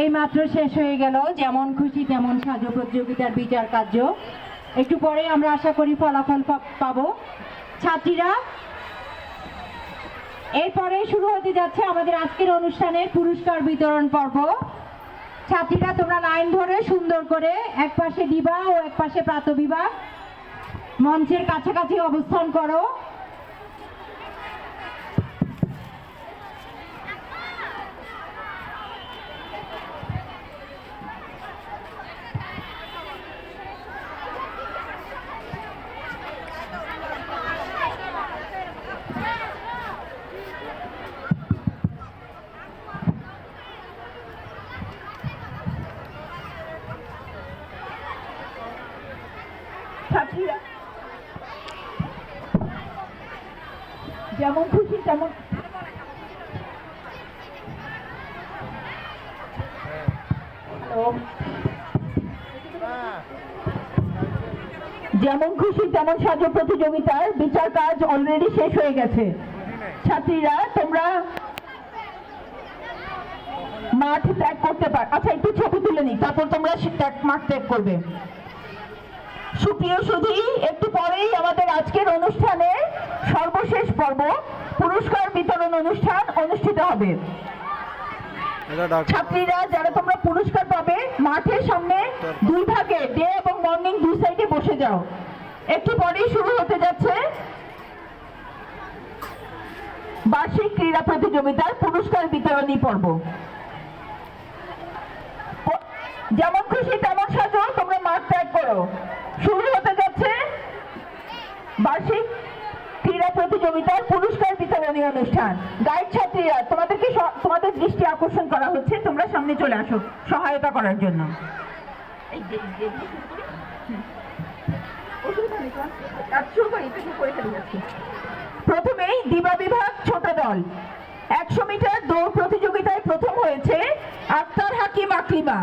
এই মাত্র শেষ হয়ে গেল। যেমন খুশি, তেমন সাজো প্রতিযোগিতার বিচার কার্য। একটু পরে আমরা আশা করি ফলাফল পাবো। ছাত্রীরা, এরপরে শুরু হতে যাচ্ছে আমাদের আজকের অনুষ্ঠানের পুরস্কার বিতরণ পর্ব। ছাত্রীরা, তোমরা লাইন ধরে সুন্দর করে এক পাশে দিবা ও এক পাশে প্রাত বিভাগ মঞ্চের কাছাকাছি অবস্থান করো। ছাত্রীরা যেমন খুশি তেমন। যেমন খুশি তেমন সাজো প্রতিযোগিতার বিচার কাজ অলরেডি শেষ হয়ে গেছে ছাত্রীরা, তোমরা মাঠ ত্যাগ করতে পার আচ্ছা একটু ছবি তুলে নি তারপর তোমরা মাঠ ত্যাগ করবে সুপ্রিয় সুধী একটু পরেই আমাদের আজকের অনুষ্ঠানের সর্বশেষ পর্ব পুরস্কার বিতরণ অনুষ্ঠান অনুষ্ঠিত হবে। ছাত্রীরা যারা তোমরা পুরস্কার পাবে মাঠের সামনে দুই ভাগে ডে এবং মর্নিং দুই সাইডে বসে যাও। একটু পরেই শুরু হতে যাচ্ছে বার্ষিক ক্রীড়া প্রতিযোগিতার পুরস্কার বিতরণী পর্ব। যেমন খুশি তেমন সাজো তোমরা মাঠ ত্যাগ করো। শুরু হতে যাচ্ছে। বার্ষিক ক্রীড়া প্রতিযোগিতার পুরস্কার বিতরণী অনুষ্ঠান। গাইড ছাত্রীরা তোমাদেরকে তোমাদের দৃষ্টি আকর্ষণ করা হচ্ছে। তোমরা সামনে চলে আসো সহায়তা করার জন্য। প্রথমেই দিবা বিভাগ ছোট দল। একশো মিটার দৌড় প্রতিযোগিতায় প্রথম হয়েছে আক্তার হাকিম আকলিমা।